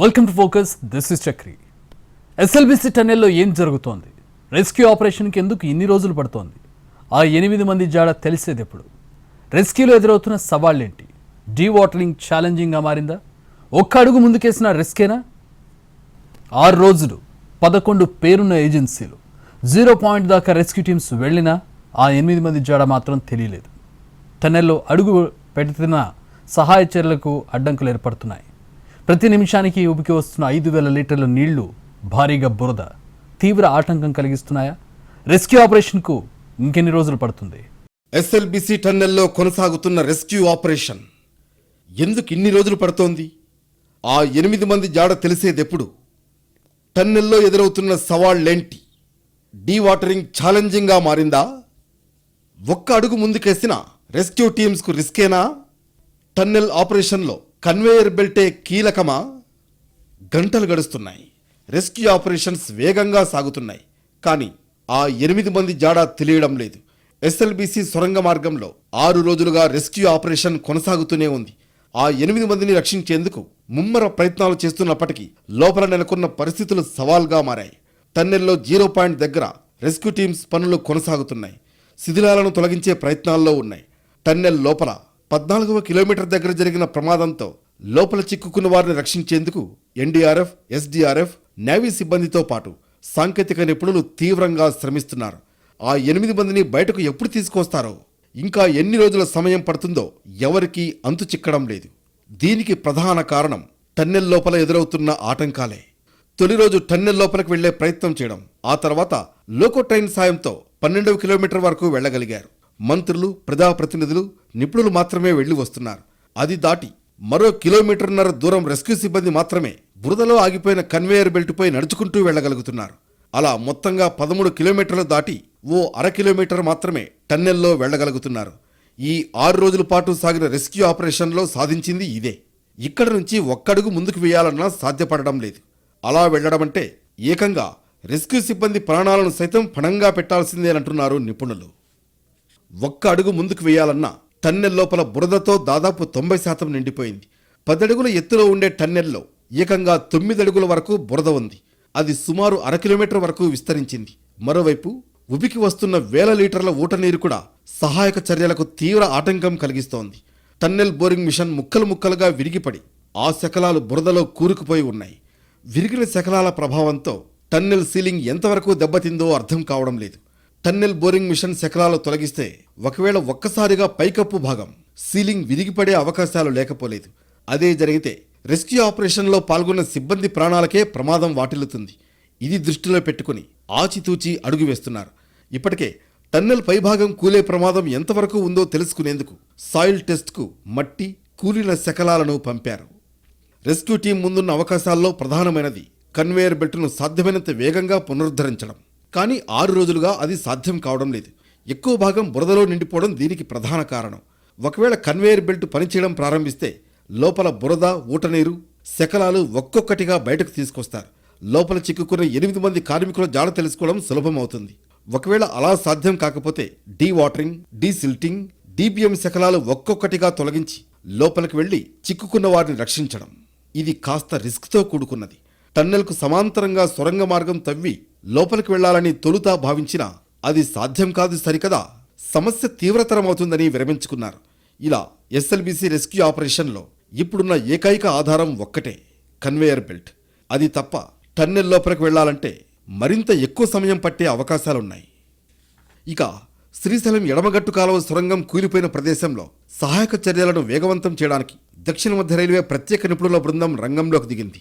Welcome to focus this is Chakri SLBC టన్నెల్లో ఏం జరుగుతోంది? Rescue ఆపరేషన్కి ఎందుకు ఇన్ని రోజులు పడుతోంది? ఆ ఎనిమిది మంది జాడ తెలిసేది ఎప్పుడు రెస్క్యూలో ఎదురవుతున్న సవాళ్ళేంటి? డీ వాటరింగ్ ఛాలెంజింగ్గా మారిందా? ఒక్క అడుగు ముందుకేసిన రిస్కేనా? ఆరు రోజులు పదకొండు పేరున్న ఏజెన్సీలు జీరో పాయింట్ దాకా రెస్క్యూ టీమ్స్ వెళ్ళినా ఆ ఎనిమిది మంది జాడ మాత్రం తెలియలేదు. టన్నెల్లో అడుగు పెడుతున్న సహాయ చర్యలకు అడ్డంకులు ఏర్పడుతున్నాయి. ప్రతి నిమిషానికి ఉబికి వస్తున్న ఐదు వేల లీటర్ల నీళ్ళు భారీగా బురద తీవ్ర ఆటంకం కలిగిస్తున్నాయా? రెస్క్యూ ఆపరేషన్కు ఇంకెన్ని రోజులు పడుతుంది? ఎస్ఎల్బిసి టన్నెల్లో కొనసాగుతున్న రెస్క్యూ ఆపరేషన్ ఎందుకు ఇన్ని రోజులు పడుతోంది? ఆ ఎనిమిది మంది జాడ తెలిసేదెప్పుడు? టన్నెల్లో ఎదురవుతున్న సవాళ్ళేంటి డీవాటరింగ్ ఛాలెంజింగ్గా మారిందా? ఒక్క అడుగు ముందుకేసిన రెస్క్యూ టీమ్స్కు రిస్కేనా? టన్నెల్ ఆపరేషన్లో కన్వేయర్ బెల్టే కీలకమా? గంటలు గడుస్తున్నాయి. రెస్క్యూ ఆపరేషన్స్ వేగంగా సాగుతున్నాయి. కానీ ఆ ఎనిమిది మంది జాడా తెలియడం లేదు. ఎస్ఎల్బిసి సొరంగ మార్గంలో ఆరు రోజులుగా రెస్క్యూ ఆపరేషన్ కొనసాగుతూనే ఉంది. ఆ ఎనిమిది మందిని రక్షించేందుకు ముమ్మర ప్రయత్నాలు చేస్తున్నప్పటికీ లోపల నెలకొన్న పరిస్థితులు సవాల్గా మారాయి. టన్నెల్లో జీరో పాయింట్ దగ్గర రెస్క్యూ టీమ్స్ పనులు కొనసాగుతున్నాయి. శిథిలాలను తొలగించే ప్రయత్నాల్లో ఉన్నాయి. టన్నెల్ లోపల పద్నాలుగవ కిలోమీటర్ దగ్గర జరిగిన ప్రమాదంతో లోపల చిక్కుకున్న వారిని రక్షించేందుకు ఎన్డీఆర్ఎఫ్ ఎస్డీఆర్ఎఫ్ నేవీ సిబ్బందితో పాటు సాంకేతిక నిపుణులు తీవ్రంగా శ్రమిస్తున్నారు. ఆ ఎనిమిది మందిని బయటకు ఎప్పుడు తీసుకొస్తారో ఇంకా ఎన్ని రోజుల సమయం పడుతుందో ఎవరికీ అంతు చిక్కడం లేదు. దీనికి ప్రధాన కారణం టన్నెల్ లోపల ఎదురవుతున్న ఆటంకాలే. తొలి రోజు టన్నెల్ లోపలికి వెళ్ళే ప్రయత్నం చేయడం ఆ తర్వాత లోకో ట్రైన్ సాయంతో పన్నెండవ కిలోమీటర్ వరకు వెళ్ళగలిగారు. మంత్రులు ప్రజాప్రతినిధులు నిపుణులు మాత్రమే వెళ్ళి వస్తున్నారు. అది దాటి మరో కిలోమీటర్న్నర దూరం రెస్క్యూ సిబ్బంది మాత్రమే బురదలో ఆగిపోయిన కన్వేయర్ బెల్ట్పై నడుచుకుంటూ వెళ్ళగలుగుతున్నారు. అలా మొత్తంగా పదమూడు కిలోమీటర్లు దాటి ఓ అర కిలోమీటర్ మాత్రమే టన్నెల్లో వెళ్ళగలుగుతున్నారు. ఈ ఆరు రోజుల పాటు సాగిన రెస్క్యూ ఆపరేషన్లో సాధించింది ఇదే. ఇక్కడ నుంచి ఒక్కడుగు ముందుకు వేయాలన్నా సాధ్యపడడం లేదు. అలా వెళ్ళడమంటే ఏకంగా రెస్క్యూ సిబ్బంది ప్రాణాలను సైతం పణంగా పెట్టాల్సిందేనంటున్నారు నిపుణులు. ఒక్క అడుగు ముందుకు వేయాలన్నా టన్నెల్ లోపల బురదతో దాదాపు తొంభై శాతం నిండిపోయింది. పదడుగుల ఎత్తులో ఉండే టన్నెల్లో ఏకంగా తొమ్మిది అడుగుల వరకు బురద ఉంది. అది సుమారు అర కిలోమీటర్ వరకు విస్తరించింది. మరోవైపు ఉబికి వస్తున్న వేల లీటర్ల ఊట నీరు కూడా సహాయక చర్యలకు తీవ్ర ఆటంకం కలిగిస్తోంది. టన్నెల్ బోరింగ్ మిషన్ ముక్కలు ముక్కలుగా విరిగిపడి ఆ శకలాలు బురదలో కూరుకుపోయి ఉన్నాయి. విరిగిన శకలాల ప్రభావంతో టన్నెల్ సీలింగ్ ఎంతవరకు దెబ్బతిందో అర్థం కావడం లేదు. టన్నెల్ బోరింగ్ మిషన్ శకలాలు తొలగిస్తే ఒకవేళ ఒక్కసారిగా పైకప్పు భాగం సీలింగ్ విరిగిపడే అవకాశాలు లేకపోలేదు. అదే జరిగితే రెస్క్యూ ఆపరేషన్లో పాల్గొన్న సిబ్బంది ప్రాణాలకే ప్రమాదం వాటిల్లుతుంది. ఇది దృష్టిలో పెట్టుకుని ఆచితూచి అడుగు వేస్తున్నారు. ఇప్పటికే టన్నెల్ పైభాగం కూలే ప్రమాదం ఎంతవరకు ఉందో తెలుసుకునేందుకు సాయిల్ టెస్ట్కు మట్టి కూలిన శకలాలను పంపారు. రెస్క్యూ టీం ముందున్న అవకాశాల్లో ప్రధానమైనది కన్వేయర్ బెల్ట్ను సాధ్యమైనంత వేగంగా పునరుద్ధరించడం. కానీ ఆరు రోజులుగా అది సాధ్యం కావడం లేదు. ఎక్కువ భాగం బురదలో నిండిపోవడం దీనికి ప్రధాన కారణం. ఒకవేళ కన్వేయర్ బెల్ట్ పనిచేయడం ప్రారంభిస్తే లోపల బురద ఊటనీరు శకలాలు ఒక్కొక్కటిగా బయటకు తీసుకొస్తారు. లోపల చిక్కుకున్న ఎనిమిది మంది కార్మికుల జాడ తెలుసుకోవడం సులభం అవుతుంది ఒకవేళ అలా సాధ్యం కాకపోతే dewatering desilting DBM శకలాలు ఒక్కొక్కటిగా తొలగించి లోపలికి వెళ్ళి చిక్కుకున్న వారిని రక్షించడం. ఇది కాస్త రిస్క్తో కూడుకున్నది. టన్నెల్కు సమాంతరంగా సొరంగ మార్గం తవ్వి లోపలికి వెళ్ళాలని తొలుత భావించినా అది సాధ్యం కాదు సరికదా. సమస్య తీవ్రతరమవుతుందని విరమించుకున్నారు. ఇలా ఎస్ఎల్బిసి రెస్క్యూ ఆపరేషన్లో ఇప్పుడున్న ఏకైక ఆధారం ఒక్కటే కన్వేయర్ బెల్ట్. అది తప్ప టన్నెల్ లోపలికి వెళ్ళాలంటే మరింత ఎక్కువ సమయం పట్టే అవకాశాలున్నాయి. ఇక శ్రీశైలం ఎడమగట్టు కాలువ సొరంగం కూలిపోయిన ప్రదేశంలో సహాయక చర్యలను వేగవంతం చేయడానికి దక్షిణ మధ్య రైల్వే ప్రత్యేక నిపుణుల బృందం రంగంలోకి దిగింది.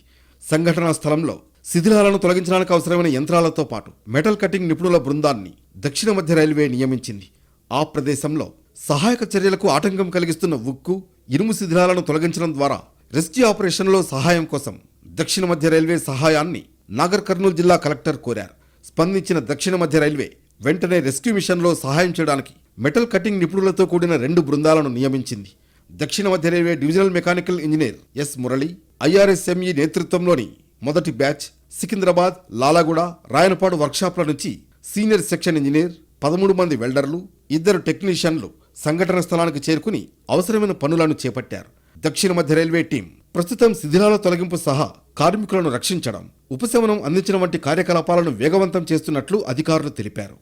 సంఘటనా స్థలంలో శిథిలాలను తొలగించడానికి అవసరమైన యంత్రాలతో పాటు మెటల్ కటింగ్ నిపుణుల బృందాన్ని దక్షిణ మధ్య రైల్వే నియమించింది. ఆ ప్రదేశంలో సహాయక చర్యలకు ఆటంకం కలిగిస్తున్న ఉక్కు ఇనుము శిథిలాలను తొలగించడం ద్వారా రెస్క్యూ ఆపరేషన్లో సహాయం కోసం దక్షిణ మధ్య రైల్వే సహాయాన్ని నాగర్ కర్నూలు జిల్లా కలెక్టర్ కోరారు. స్పందించిన దక్షిణ మధ్య రైల్వే వెంటనే రెస్క్యూ మిషన్లో సహాయం చేయడానికి మెటల్ కటింగ్ నిపుణులతో కూడిన రెండు బృందాలను నియమించింది. దక్షిణ మధ్య railway divisional mechanical engineer S Murali IRSME నేతృత్వంలోని మొదటి బ్యాచ్ సికింద్రాబాద్ లాలాగూడ రాయనపాడు వర్క్షాప్ల నుంచి సీనియర్ సెక్షన్ ఇంజనీర్ పదమూడు మంది వెల్డర్లు ఇద్దరు టెక్నీషియన్లు సంఘటన స్థలానికి చేరుకుని అవసరమైన పనులను చేపట్టారు. దక్షిణ మధ్య రైల్వే టీం ప్రస్తుతం శిథిలాల తొలగింపు సహా కార్మికులను రక్షించడం ఉపశమనం అందించడం వంటి కార్యకలాపాలను వేగవంతం చేస్తున్నట్లు అధికారులు తెలిపారు.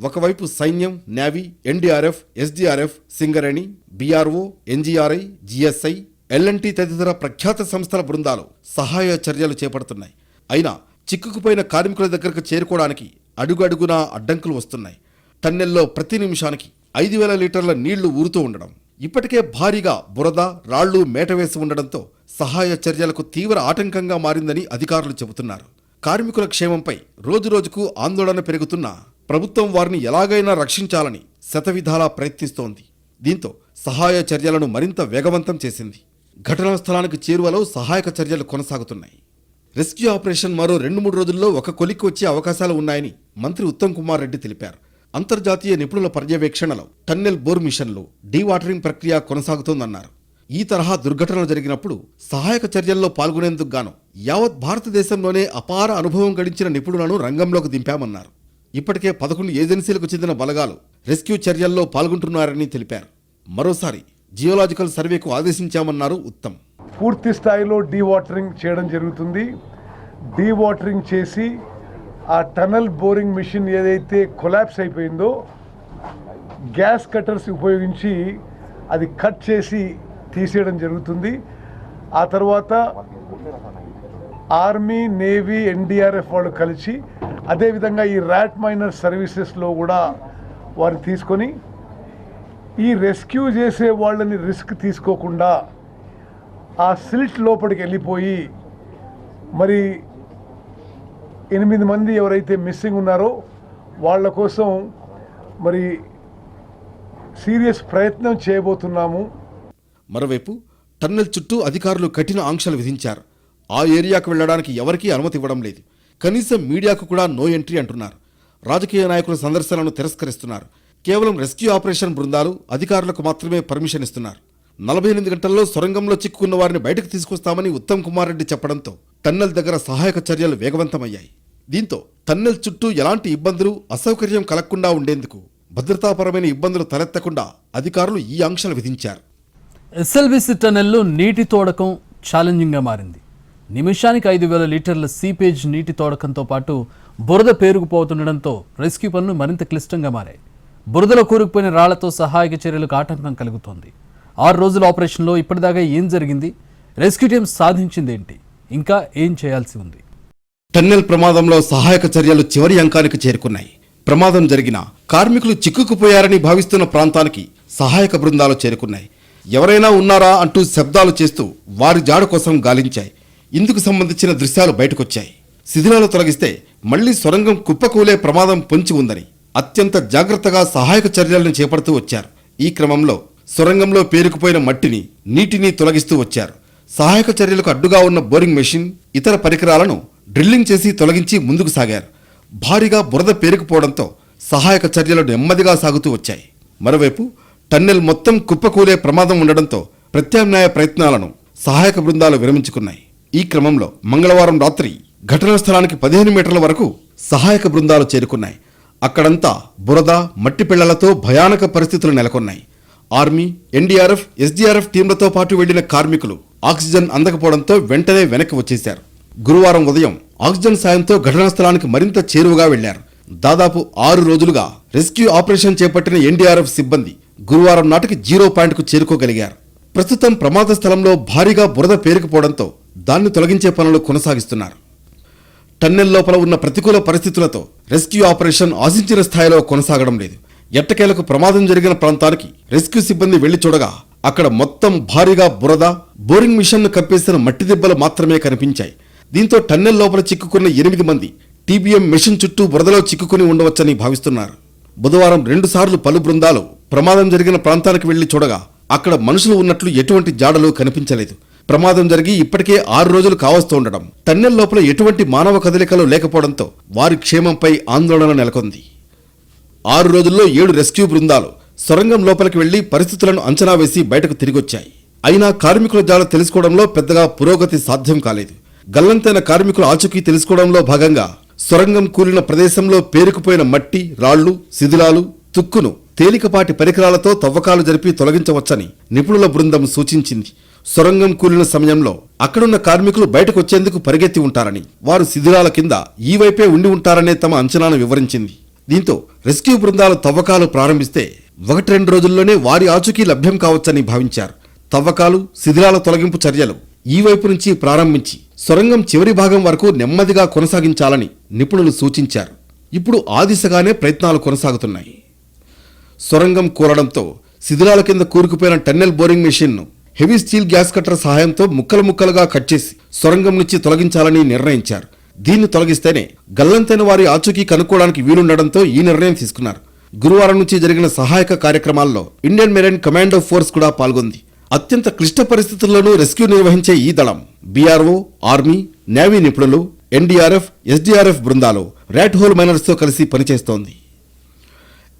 ఒకవైపు సైన్యం navy NDRF SDRF Singareni BRO NGRI GSI LNT తదితర ప్రఖ్యాత సంస్థల బృందాలు సహాయ చర్యలు చేపడుతున్నాయి. అయినా చిక్కుకుపోయిన కార్మికుల దగ్గరకు చేరుకోవడానికి అడుగడుగునా అడ్డంకులు వస్తున్నాయి. టన్నెల్లో ప్రతి నిమిషానికి ఐదు వేల లీటర్ల నీళ్ళు ఊరుతూ ఉండడం ఇప్పటికే భారీగా బురద రాళ్ళు మేటవేసి ఉండడంతో సహాయ చర్యలకు తీవ్ర ఆటంకంగా మారిందని అధికారులు చెబుతున్నారు. కార్మికుల క్షేమంపై రోజురోజుకు ఆందోళన పెరుగుతున్నా ప్రభుత్వం వారిని ఎలాగైనా రక్షించాలని శతవిధాలా ప్రయత్నిస్తోంది. దీంతో సహాయ చర్యలను మరింత వేగవంతం చేసింది. ఘటనా స్థలానికి చేరువలో సహాయక చర్యలు కొనసాగుతున్నాయి. రెస్క్యూ ఆపరేషన్ మరో రెండు మూడు రోజుల్లో ఒక కొలిక్కి వచ్చే అవకాశాలు ఉన్నాయని మంత్రి ఉత్తమ్ కుమార్ రెడ్డి తెలిపారు. అంతర్జాతీయ నిపుణుల పర్యవేక్షణలో టన్నెల్ బోర్ మిషన్లు డీవాటరింగ్ ప్రక్రియ కొనసాగుతోందన్నారు. ఈ తరహా దుర్ఘటనలు జరిగినప్పుడు సహాయక చర్యల్లో పాల్గొనేందుకు గాను యావత్ భారతదేశంలోనే అపార అనుభవం గడించిన నిపుణులను రంగంలోకి దింపామన్నారు. ఇప్పటికే పదకొండు ఏజెన్సీలకు చెందిన బలగాలు రెస్క్యూ చర్యల్లో పాల్గొంటున్నారని తెలిపారు. మరోసారి జియోలాజికల్ సర్వేకు ఆదేశించామన్నారు ఉత్తమ్. పూర్తి స్థాయిలో డీవాటరింగ్ చేయడం జరుగుతుంది. డీవాటరింగ్ చేసి ఆ టనల్ బోరింగ్ మిషన్ ఏదైతే కొలాప్స్ అయిపోయిందో గ్యాస్ కట్టర్స్ ఉపయోగించి అది కట్ చేసి తీసేయడం జరుగుతుంది. ఆ తర్వాత ఆర్మీ నేవీ ఎన్డీఆర్ఎఫ్ వాళ్ళు కలిసి అదేవిధంగా ఈ ర్యాట్ మైనర్ సర్వీసెస్లో కూడా వారు తీసుకొని ఈ రెస్క్యూ చేసే వాళ్ళని రిస్క్ తీసుకోకుండా ఆ సిల్ట్ లోపలికి వెళ్ళిపోయి మరి ఎనిమిది మంది ఎవరైతే మిస్సింగ్ ఉన్నారో వాళ్ళ కోసం మరి సీరియస్ ప్రయత్నం చేయబోతున్నాము. మరోవైపు టన్నెల్ చుట్టూ అధికారులు కఠిన ఆంక్షలు విధించారు. ఆ ఏరియాకు వెళ్ళడానికి ఎవరికీ అనుమతి ఇవ్వడం లేదు. కనీసం మీడియాకు కూడా నో ఎంట్రీ అంటున్నారు. రాజకీయ నాయకుల సందర్శనలను తిరస్కరిస్తున్నారు. కేవలం రెస్క్యూ ఆపరేషన్ బృందాలు అధికారులకు మాత్రమే పర్మిషన్ ఇస్తున్నారు. నలభై ఎనిమిది గంటల్లో సొరంగంలో చిక్కుకున్న వారిని బయటకు తీసుకొస్తామని ఉత్తమ్ కుమార్ రెడ్డి చెప్పడంతో టన్నెల్ దగ్గర సహాయక చర్యలు వేగవంతమయ్యాయి. దీంతో టన్నెల్ చుట్టూ ఎలాంటి ఇబ్బందులు అసౌకర్యం కలగకుండా ఉండేందుకు భద్రతాపరమైన ఇబ్బందులు తలెత్తకుండా అధికారులు ఈ ఆంక్షలు విధించారు. ఎస్ఎల్బిసి టన్నెల్లో నీటి తోడకం ఛాలెంజింగ్గా మారింది. నిమిషానికి ఐదు వేల లీటర్ల సీపేజ్ నీటి తోడకంతో పాటు బురద పేరుకుపోతుండడంతో రెస్క్యూ పనులు మరింత క్లిష్టంగా మారాయి. బురదలో కూరుకుపోయిన రాళ్ళతో సహాయక చర్యలకు ఆటంకం కలుగుతోంది. ఆరు రోజుల ఆపరేషన్లో ఇప్పటిదాకా ఏం జరిగింది? రెస్క్యూ టీం సాధించింది ఏంటి? ఇంకా ఏం చేయాల్సి ఉంది? టన్నెల్ ప్రమాదంలో సహాయక చర్యలు చివరి అంకానికి చేరుకున్నాయి. ప్రమాదం జరిగిన కార్మికులు చిక్కుకుపోయారని భావిస్తున్న ప్రాంతానికి సహాయక బృందాలు చేరుకున్నాయి. ఎవరైనా ఉన్నారా అంటూ శబ్దాలు చేస్తూ వారి జాడ కోసం గాలించాయి. ఇందుకు సంబంధించిన దృశ్యాలు బయటకొచ్చాయి. శిథిలాలు తొలగిస్తే మళ్ళీ సొరంగం కుప్పకూలే ప్రమాదం పొంచి ఉందని అత్యంత జాగ్రత్తగా సహాయక చర్యలను చేపడుతూ వచ్చారు. ఈ క్రమంలో సొరంగంలో పేరుకుపోయిన మట్టిని నీటిని తొలగిస్తూ వచ్చారు. సహాయక చర్యలకు అడ్డుగా ఉన్న బోరింగ్ మెషిన్ ఇతర పరికరాలను డ్రిల్లింగ్ చేసి తొలగించి ముందుకు సాగారు. భారీగా బురద పేరుకుపోవడంతో సహాయక చర్యలు నెమ్మదిగా సాగుతూ వచ్చాయి. మరోవైపు టన్నెల్ మొత్తం కుప్పకూలే ప్రమాదం ఉండడంతో ప్రత్యామ్నాయ ప్రయత్నాలను సహాయక బృందాలు విరమించుకున్నాయి. ఈ క్రమంలో మంగళవారం రాత్రి ఘటనా స్థలానికి పదిహేను మీటర్ల వరకు సహాయక బృందాలు చేరుకున్నాయి. అక్కడంతా బురద మట్టి పిళ్ళలతో భయానక పరిస్థితులు నెలకొన్నాయి. ఆర్మీ ఎన్డీఆర్ఎఫ్ ఎస్డీఆర్ఎఫ్ టీంలతో పాటు వెళ్ళిన కార్మికులు ఆక్సిజన్ అందకపోవడంతో వెంటనే వెనక్కి వచ్చేశారు. గురువారం ఉదయం ఆక్సిజన్ సాయంతో ఘటనా స్థలానికి మరింత చేరువగా వెళ్ళారు దాదాపు ఆరు రోజులుగా రెస్క్యూ ఆపరేషన్ చేపట్టిన ఎన్డీఆర్ఎఫ్ సిబ్బంది గురువారం నాటికి జీరో పాయింట్కు చేరుకోగలిగారు. ప్రస్తుతం ప్రమాద స్థలంలో భారీగా బురద పేరుకుపోవడంతో దాన్ని తొలగించే పనులు కొనసాగిస్తున్నారు. టన్నెల్ లోపల ఉన్న ప్రతికూల పరిస్థితులతో రెస్క్యూ ఆపరేషన్ ఆశించిన స్థాయిలో కొనసాగడం లేదు. ఎట్టకేలకు ప్రమాదం జరిగిన ప్రాంతానికి రెస్క్యూ సిబ్బంది వెళ్ళి చూడగా అక్కడ మొత్తం భారీగా బురద బోరింగ్ మిషన్ను కప్పేసిన మట్టి దెబ్బలు మాత్రమే కనిపించాయి. దీంతో టన్నెల్ లోపల చిక్కుకున్న ఎనిమిది మంది టీబీఎం మిషన్ చుట్టూ బురదలో చిక్కుకుని ఉండవచ్చని భావిస్తున్నారు. బుధవారం రెండుసార్లు పలు బృందాలు ప్రమాదం జరిగిన ప్రాంతానికి వెళ్ళి చూడగా అక్కడ మనుషులు ఉన్నట్లు ఎటువంటి జాడలు కనిపించలేదు. ప్రమాదం జరిగి ఇప్పటికే ఆరు రోజులు కావస్తుండడం టన్నెల్ లోపల ఎటువంటి మానవ కదలికలు లేకపోవడంతో వారి క్షేమంపై ఆందోళన నెలకొంది. ఆరు రోజుల్లో ఏడు రెస్క్యూ బృందాలు సొరంగం లోపలికి వెళ్ళి పరిస్థితులను అంచనా వేసి బయటకు తిరిగొచ్చాయి. అయినా కార్మికుల జాడ తెలుసుకోవడంలో పెద్దగా పురోగతి సాధ్యం కాలేదు. గల్లంతైన కార్మికుల ఆచూకీ తెలుసుకోవడంలో భాగంగా సొరంగం కూలిన ప్రదేశంలో పేరుకుపోయిన మట్టి రాళ్ళు శిథిలాలు తుక్కును తేలికపాటి పరికరాలతో తవ్వకాలు జరిపి తొలగించవచ్చని నిపుణుల బృందం సూచించింది. సొరంగం కూలిన సమయంలో అక్కడున్న కార్మికులు బయటకు వచ్చేందుకు పరిగెత్తి ఉంటారని వారు శిథిలాల కింద ఈ వైపే ఉండి ఉంటారనే తమ అంచనాను వివరించింది. దీంతో రెస్క్యూ బృందాలు తవ్వకాలు ప్రారంభిస్తే ఒకటి రెండు రోజుల్లోనే వారి ఆచూకీ లభ్యం కావచ్చని భావించారు. తవ్వకాలు శిథిలాల తొలగింపు చర్యలు ఈ వైపు నుంచి ప్రారంభించి సొరంగం చివరి భాగం వరకు నెమ్మదిగా కొనసాగించాలని నిపుణులు సూచించారు. ఇప్పుడు ఆ దిశగానే ప్రయత్నాలు కొనసాగుతున్నాయి. సొరంగం కూలడంతో శిథిలాల కింద కూరుకుపోయిన టన్నెల్ బోరింగ్ మెషిన్ను హెవీ స్టీల్ గ్యాస్ కట్టర్ సహాయంతో ముక్కలు ముక్కలుగా కట్ చేసి సొరంగం నుంచి తొలగించాలని నిర్ణయించారు. దీన్ని తొలగిస్తేనే గల్లంతైన వారి ఆచూకీ కనుక్కోవడానికి వీలుండడంతో ఈ నిర్ణయం తీసుకున్నారు. గురువారం నుంచి జరిగిన సహాయక కార్యక్రమాల్లో ఇండియన్ మెరైన్ కమాండో ఫోర్స్ కూడా పాల్గొంది. అత్యంత క్లిష్ట పరిస్థితుల్లోనూ రెస్క్యూ నిర్వహించే ఈ దళం బీఆర్ఓ ఆర్మీ నేవీ నిపుణులు ఎన్డీఆర్ఎఫ్ ఎస్డీఆర్ఎఫ్ బృందాలు ర్యాట్ హోల్ మైనర్స్తో కలిసి పనిచేస్తోంది.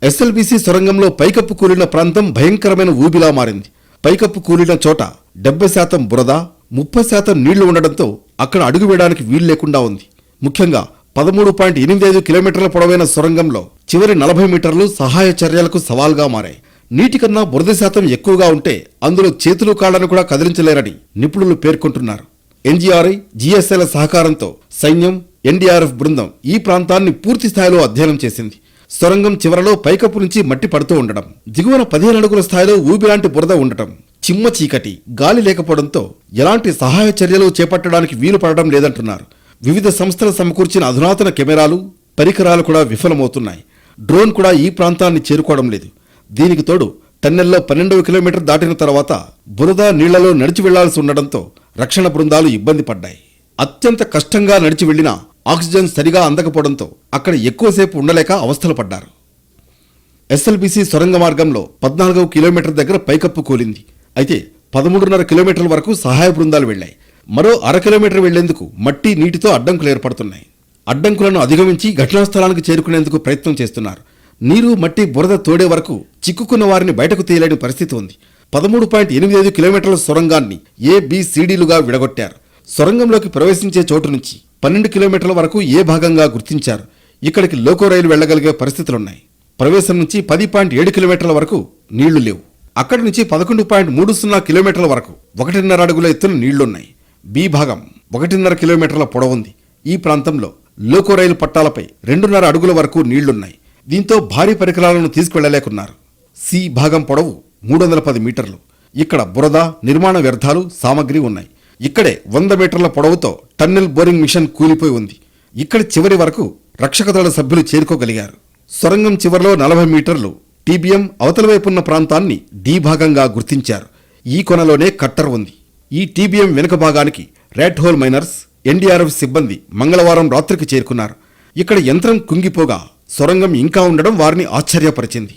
ఎస్ఎల్బీసీ సొరంగంలో పైకప్పు కూలిన ప్రాంతం భయంకరమైన ఊబిలా మారింది. పైకప్పు కూలిన చోట డెబ్బై శాతం బురద ముప్పై శాతం నీళ్ళు ఉండడంతో అక్కడ అడుగు వేయడానికి వీలు లేకుండా ఉంది. ముఖ్యంగా పదమూడు పాయింట్ ఎనిమిది ఐదు కిలోమీటర్ల పొడవైన సొరంగంలో చివరి నలభై మీటర్లు సహాయ చర్యలకు సవాల్గా మారాయి. నీటి కన్నా బురద శాతం ఎక్కువగా ఉంటే అందులో చేతులు కాళ్ళను కూడా కదిలించలేరని నిపుణులు పేర్కొంటున్నారు. ఎన్జీఆర్ఐ జీఎస్ఐల సహకారంతో సైన్యం ఎన్డీఆర్ఎఫ్ బృందం ఈ ప్రాంతాన్ని పూర్తి స్థాయిలో అధ్యయనం చేసింది. సొరంగం చివరలో పైకప్పు నుంచి మట్టి పడుతూ ఉండడం. దిగువన పదిహేను అడుగుల స్థాయిలో ఊబిలాంటి బురద ఉండటం. చిమ్మ చీకటి గాలి లేకపోవడంతో ఎలాంటి సహాయ చర్యలు చేపట్టడానికి వీలు పడడం లేదంటున్నారు. వివిధ సంస్థలు సమకూర్చిన అధునాతన కెమెరాలు పరికరాలు కూడా విఫలమవుతున్నాయి. డ్రోన్ కూడా ఈ ప్రాంతాన్ని చేరుకోవడం లేదు. దీనికి తోడు టన్నెల్లో పన్నెండవ కిలోమీటర్ దాటిన తర్వాత బురద నీళ్ళలో నడిచి వెళ్ళాల్సి ఉండడంతో రక్షణ బృందాలు ఇబ్బంది పడ్డాయి. అత్యంత కష్టంగా నడిచి వెళ్ళినా ఆక్సిజన్ సరిగా అందకపోవడంతో అక్కడ ఎక్కువసేపు ఉండలేక అవస్థలు పడ్డారు. ఎస్ఎల్బీసీ సొరంగ మార్గంలో పద్నాలుగవ కిలోమీటర్ దగ్గర పైకప్పు కూలింది. అయితే పదమూడున్నర కిలోమీటర్ల వరకు సహాయ బృందాలు వెళ్ళాయి మరో అర కిలోమీటర్ వెళ్ళేందుకు మట్టి నీటితో అడ్డంకులు ఏర్పడుతున్నాయి. అడ్డంకులను అధిగమించి ఘటనా స్థలానికి చేరుకునేందుకు ప్రయత్నం చేస్తున్నారు. నీరు మట్టి బురద తోడే వరకు చిక్కుకున్న వారిని బయటకు తీయలేని పరిస్థితి ఉంది. పదమూడు పాయింట్ ఎనిమిది ఐదు కిలోమీటర్ల సొరంగాన్ని ఏబిసిడీలుగా విడగొట్టారు. సొరంగంలోకి ప్రవేశించే చోటు నుంచి పన్నెండు కిలోమీటర్ల వరకు ఏ భాగంగా గుర్తించారు? ఇక్కడికి లోకో రైలు వెళ్ళగలిగే పరిస్థితులున్నాయి. ప్రవేశం నుంచి పది పాయింట్ ఏడు కిలోమీటర్ల వరకు నీళ్ళు లేవు. అక్కడి నుంచి పదకొండు పాయింట్ మూడు సున్నా కిలోమీటర్ల వరకు ఒకటిన్నర అడుగుల ఎత్తున నీళ్ళున్నాయి. బి భాగం ఒకటిన్నర కిలోమీటర్ల పొడవుంది ఈ ప్రాంతంలో లోకో రైలు పట్టాలపై రెండున్నర అడుగుల వరకు నీళ్ళున్నాయి. దీంతో భారీ పరికరాలను తీసుకువెళ్ళలేకున్నారు సి భాగం పొడవు మూడు వందల పది మీటర్లు. ఇక్కడ బురద నిర్మాణ వ్యర్థాలు సామగ్రి ఉన్నాయి. ఇక్కడే వంద మీటర్ల పొడవుతో టన్నెల్ బోరింగ్ మిషన్ కూలిపోయి ఉంది. ఇక్కడ చివరి వరకు రక్షక దళ సభ్యులు చేరుకోగలిగారు. సొరంగం చివరిలో నలభై మీటర్లు టీబీఎం అవతల వైపున్న ప్రాంతాన్ని డి భాగంగా గుర్తించారు. ఈ కొనలోనే కట్టర్ ఉంది. ఈ టీబీఎం వెనుక భాగానికి రెడ్ హోల్ మైనర్స్ ఎన్డీఆర్ఎఫ్ సిబ్బంది మంగళవారం రాత్రికి చేరుకున్నారు. ఇక్కడ యంత్రం కుంగిపోగా సొరంగం ఇంకా ఉండడం వారిని ఆశ్చర్యపరిచింది.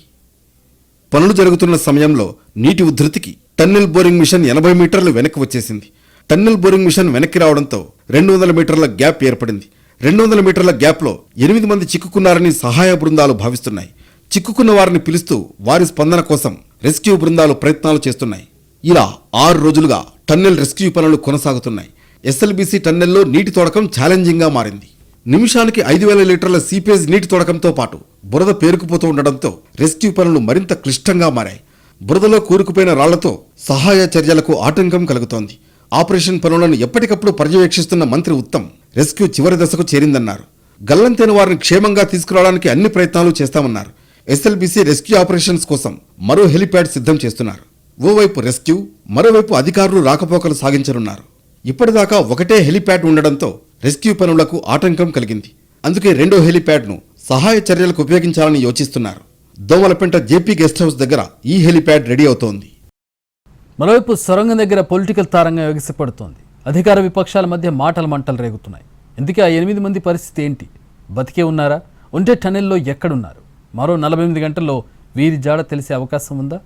పనులు జరుగుతున్న సమయంలో నీటి ఉధృతికి టన్నెల్ బోరింగ్ మిషన్ ఎనభై మీటర్లు వెనక్కి వచ్చేసింది. టన్నెల్ బోరింగ్ మిషన్ వెనక్కి రావడంతో రెండు వందల మీటర్ల గ్యాప్ ఏర్పడింది. రెండు వందల మీటర్ల గ్యాప్లో ఎనిమిది మంది చిక్కుకున్నారని సహాయ బృందాలు భావిస్తున్నాయి. చిక్కుకున్న వారిని పిలుస్తూ వారి స్పందన కోసం రెస్క్యూ బృందాలు ప్రయత్నాలు చేస్తున్నాయి. ఇలా ఆరు రోజులుగా టన్నెల్ రెస్క్యూ పనులు కొనసాగుతున్నాయి. ఎస్ఎల్బీసీ టన్నెల్లో నీటి తోడకం ఛాలెంజింగ్గా మారింది. నిమిషానికి ఐదు వేల లీటర్ల సీపేజ్ నీటి తోడకంతో పాటు బురద పేరుకుపోతూ ఉండడంతో రెస్క్యూ పనులు మరింత క్లిష్టంగా మారాయి. బురదలో కూరుకుపోయిన రాళ్ళతో సహాయ చర్యలకు ఆటంకం కలుగుతోంది. ఆపరేషన్ పనులను ఎప్పటికప్పుడు పర్యవేక్షిస్తున్న మంత్రి ఉత్తమ్ రెస్క్యూ చివరి దశకు చేరిందన్నారు. గల్లంతైన వారిని క్షేమంగా తీసుకురావడానికి అన్ని ప్రయత్నాలు చేస్తామన్నారు. ఎస్ఎల్బీసీ రెస్క్యూ ఆపరేషన్స్ కోసం మరో హెలిప్యాడ్ సిద్ధం చేస్తున్నారు. ఓవైపు రెస్క్యూ మరోవైపు అధికారులు రాకపోకలు సాగించనున్నారు. ఇప్పటిదాకా ఒకటే హెలిప్యాడ్ ఉండడంతో రెస్క్యూ పనులకు ఆటంకం కలిగింది. అందుకే రెండో హెలిప్యాడ్ను సహాయ చర్యలకు ఉపయోగించాలని యోచిస్తున్నారు. దోమలపెంట జేపీ గెస్ట్ హౌస్ దగ్గర ఈ హెలిప్యాడ్ రెడీ అవుతోంది. మరోవైపు సొరంగం దగ్గర పొలిటికల్ తారంగం ఎగసిపడుతోంది. అధికార విపక్షాల మధ్య మాటలు మంటలు రేగుతున్నాయి. ఇందుకే ఆ ఎనిమిది మంది పరిస్థితి ఏంటి? బతికే ఉన్నారా? ఉంటే టనెల్లో ఎక్కడున్నారు? మరో నలభై ఎనిమిది గంటల్లో వీరి జాడ తెలిసే అవకాశం ఉందా?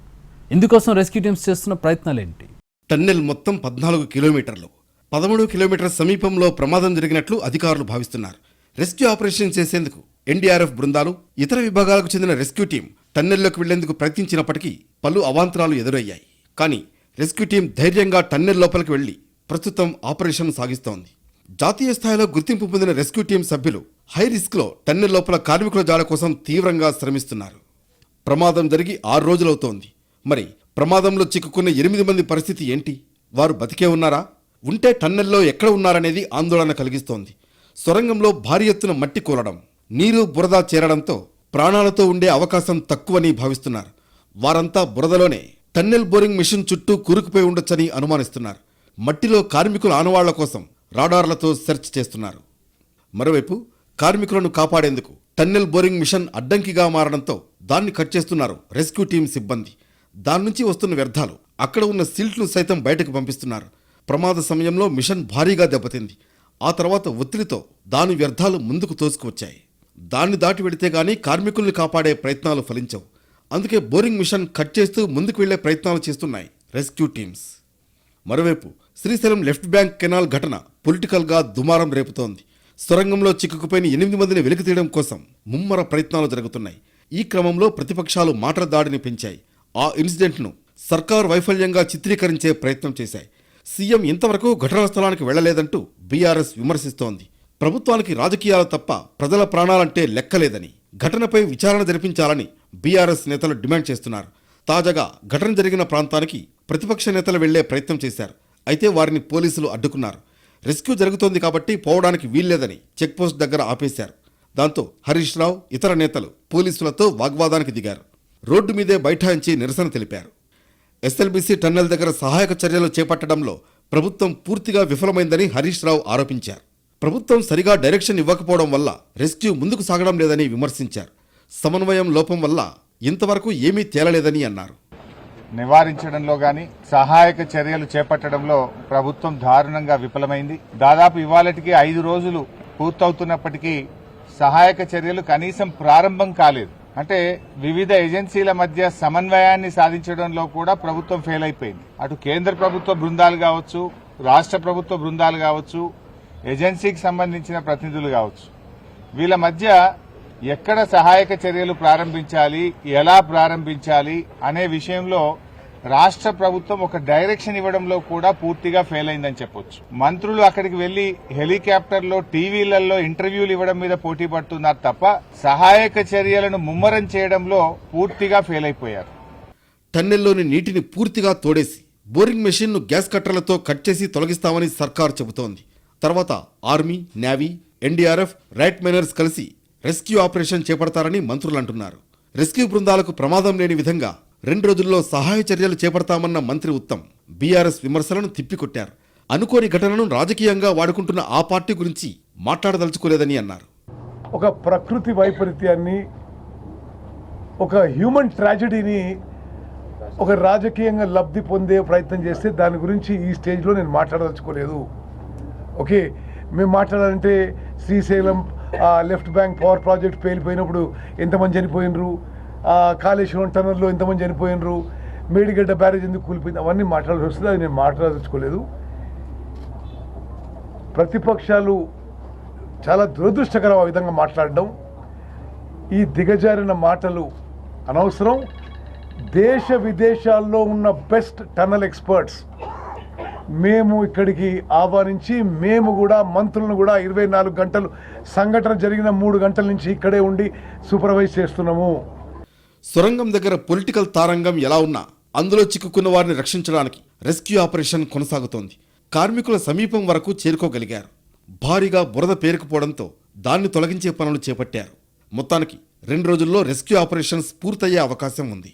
ఇందుకోసం రెస్క్యూ టీమ్స్ చేస్తున్న ప్రయత్నాలు ఏంటి టన్నెల్ మొత్తం పద్నాలుగు కిలోమీటర్లు. పదమూడు కిలోమీటర్ సమీపంలో ప్రమాదం జరిగినట్లు అధికారులు భావిస్తున్నారు. రెస్క్యూ ఆపరేషన్ చేసేందుకు ఎన్డీఆర్ఎఫ్ బృందాలు ఇతర విభాగాలకు చెందిన రెస్క్యూ టీం టన్నెల్లోకి వెళ్ళేందుకు ప్రయత్నించినప్పటికీ పలు అవాంతరాలు ఎదురయ్యాయి. కానీ రెస్క్యూ టీం ధైర్యంగా టన్నెల్ లోపలికి వెళ్ళి ప్రస్తుతం ఆపరేషన్ సాగిస్తోంది. జాతీయ స్థాయిలో గుర్తింపు పొందిన రెస్క్యూ టీం సభ్యులు హై రిస్క్లో టన్నెల్ లోపల కార్మికుల జాడ కోసం తీవ్రంగా శ్రమిస్తున్నారు. ప్రమాదం జరిగి ఆరు రోజులవుతోంది. మరి ప్రమాదంలో చిక్కుకున్న ఎనిమిది మంది పరిస్థితి ఏంటి? వారు బతికే ఉన్నారా? ఉంటే టన్నెల్లో ఎక్కడ ఉన్నారనేది ఆందోళన కలిగిస్తోంది. సొరంగంలో భారీ ఎత్తున మట్టి కూలడం నీరు బురద చేరడంతో ప్రాణాలతో ఉండే అవకాశం తక్కువని భావిస్తున్నారు. వారంతా బురదలోనే టన్నెల్ బోరింగ్ మిషన్ చుట్టూ కూరుకుపోయి ఉండొచ్చని అనుమానిస్తున్నారు. మట్టిలో కార్మికుల ఆనవాళ్ళ కోసం రాడార్లతో సెర్చ్ చేస్తున్నారు. మరోవైపు కార్మికులను కాపాడేందుకు టన్నెల్ బోరింగ్ మిషన్ అడ్డంకిగా మారడంతో దాన్ని కట్ చేస్తున్నారు రెస్క్యూ టీం సిబ్బంది. దాని నుంచి వస్తున్న వ్యర్థాలు అక్కడ ఉన్న సిల్ట్ను సైతం బయటకు పంపిస్తున్నారు. ప్రమాద సమయంలో మిషన్ భారీగా దెబ్బతింది. ఆ తర్వాత ఒత్తిడితో దాని వ్యర్థాలు ముందుకు తోసుకువచ్చాయి. దాన్ని దాటి వెడితే గానీ కార్మికుల్ని కాపాడే ప్రయత్నాలు ఫలించవు. అందుకే బోరింగ్ మిషన్ కట్ చేస్తూ ముందుకు వెళ్ళే ప్రయత్నాలు చేస్తున్నాయి రెస్క్యూ టీమ్స్. మరోవైపు శ్రీశైలం లెఫ్ట్ బ్యాంక్ కెనాల్ ఘటన పొలిటికల్గా దుమారం రేపుతోంది. సొరంగంలో చిక్కుకుపోయిన ఎనిమిది మందిని వెలికి తీయడం కోసం ముమ్మర ప్రయత్నాలు జరుగుతున్నాయి. ఈ క్రమంలో ప్రతిపక్షాలు మాటల దాడిని పెంచాయి. ఆ ఇన్సిడెంట్ను సర్కార్ వైఫల్యంగా చిత్రీకరించే ప్రయత్నం చేశాయి. సీఎం ఇంతవరకు ఘటనా స్థలానికి వెళ్ళలేదంటూ బీఆర్ఎస్ విమర్శిస్తోంది. ప్రభుత్వానికి రాజకీయాలు తప్ప ప్రజల ప్రాణాలంటే లెక్కలేదని ఘటనపై విచారణ జరిపించాలని బీఆర్ఎస్ నేతలు డిమాండ్ చేస్తున్నారు. తాజాగా ఘటన జరిగిన ప్రాంతానికి ప్రతిపక్ష నేతలు వెళ్ళే ప్రయత్నం చేశారు. అయితే వారిని పోలీసులు అడ్డుకున్నారు. రెస్క్యూ జరుగుతోంది కాబట్టి పోవడానికి వీల్లేదని చెక్పోస్ట్ దగ్గర ఆపేశారు. దాంతో హరీష్ రావు ఇతర నేతలు పోలీసులతో వాగ్వాదానికి దిగారు. రోడ్డు మీదే బైఠాయించి నిరసన తెలిపారు. ఎస్ఎల్బీసీ టన్నెల్ దగ్గర సహాయక చర్యలు చేపట్టడంలో ప్రభుత్వం పూర్తిగా విఫలమైందని హరీష్ రావు ఆరోపించారు. ప్రభుత్వం సరిగా డైరెక్షన్ ఇవ్వకపోవడం వల్ల రెస్క్యూ ముందుకు సాగడం లేదని విమర్శించారు. సమన్వయం లోపం వల్ల ఇంతవరకు ఏమీ తేలలేదని అన్నారు. నివారించడంలో గాని సహాయక చర్యలు చేపట్టడంలో ప్రభుత్వం దారుణంగా విఫలమైంది. దాదాపు ఇవాళటికి ఐదు రోజులు పూర్తవుతున్నప్పటికీ సహాయక చర్యలు కనీసం ప్రారంభం కాలేదు. అంటే వివిధ ఏజెన్సీల మధ్య సమన్వయాన్ని సాధించడంలో కూడా ప్రభుత్వం ఫెయిల్ అయిపోయింది. అటు కేంద్ర ప్రభుత్వ బృందాలు కావచ్చు రాష్ట్ర ప్రభుత్వ బృందాలు కావచ్చు ఏజెన్సీకి సంబంధించిన ప్రతినిధులు కావచ్చు. వీళ్ళ మధ్య ఎక్కడ సహాయక చర్యలు ప్రారంభించాలి ఎలా ప్రారంభించాలి అనే విషయంలో రాష్ట్ర ప్రభుత్వం ఒక డైరెక్షన్ ఇవ్వడంలో కూడా పూర్తిగా ఫెయిల్ అయిందని చెప్పొచ్చు. మంత్రులు అక్కడికి వెళ్ళి హెలికాప్టర్లో టీవీలలో ఇంటర్వ్యూలు ఇవ్వడం మీద పోటీ పడుతున్నారు తప్ప సహాయక చర్యలను ముమ్మరం చేయడంలో పూర్తిగా ఫెయిల్ అయిపోయారు. టన్నెల్లోని నీటిని పూర్తిగా తోడేసి బోరింగ్ మెషిన్ను గ్యాస్ కట్టర్లతో కట్ చేసి తొలగిస్తామని సర్కారు చెబుతోంది. తర్వాత army navy NDRF rat miners కలిసి రెస్క్యూ ఆపరేషన్ చేపడతారని మంత్రులు అంటున్నారు. రెస్క్యూ బృందాలకు ప్రమాదం లేని విధంగా రెండు రోజుల్లో సహాయ చర్యలు చేపడతామన్న మంత్రి ఉత్తమ్ బీఆర్ఎస్ విమర్శలను తిప్పికొట్టారు. అనుకోని ఘటనను రాజకీయంగా వాడుకుంటున్న ఆ పార్టీ గురించి మాట్లాడదలుచుకోలేదని అన్నారు. ఒక ప్రకృతి వైపరీత్యాన్ని ఒక హ్యూమన్ ట్రాజడీని ఒక రాజకీయంగా లబ్ధి పొందే ప్రయత్నం చేస్తే దాని గురించి ఈ స్టేజ్లో నేను మాట్లాడదలుచుకోలేదు. ఓకే మేము మాట్లాడాలంటే Srisailam left bank power project పేలిపోయినప్పుడు ఎంతమంది చనిపోయినరు? కాళేశ్వరం టనల్లో ఎంతమంది చనిపోయినరు? మేడిగడ్డ బ్యారేజ్ ఎందుకు కూలిపోయింది? అవన్నీ మాట్లాడాల్సి వస్తుంది అది నేను మాట్లాడదలుచుకోలేదు ప్రతిపక్షాలు చాలా దురదృష్టకరం ఆ విధంగా మాట్లాడడం. ఈ దిగజారిన మాటలు అనవసరం. దేశ విదేశాల్లో ఉన్న బెస్ట్ టనల్ ఎక్స్పర్ట్స్ మేము ఇక్కడికి ఆహ్వానించి మేము కూడా మంత్రులను కూడా ఇరవై నాలుగు గంటలు సంఘటన జరిగిన మూడు గంటల నుంచి ఇక్కడే ఉండి సూపర్వైజ్ చేస్తున్నాము. సొరంగం దగ్గర పొలిటికల్ తారంగం ఎలా ఉన్నా అందులో చిక్కుకున్న వారిని రక్షించడానికి రెస్క్యూ ఆపరేషన్ కొనసాగుతోంది. కార్మికుల సమీపం వరకు చేరుకోగలిగారు. భారీగా బురద పేరుకుపోవడంతో దాన్ని తొలగించే పనులు చేపట్టారు. మొత్తానికి రెండు రోజుల్లో రెస్క్యూ ఆపరేషన్స్ పూర్తయ్యే అవకాశం ఉంది.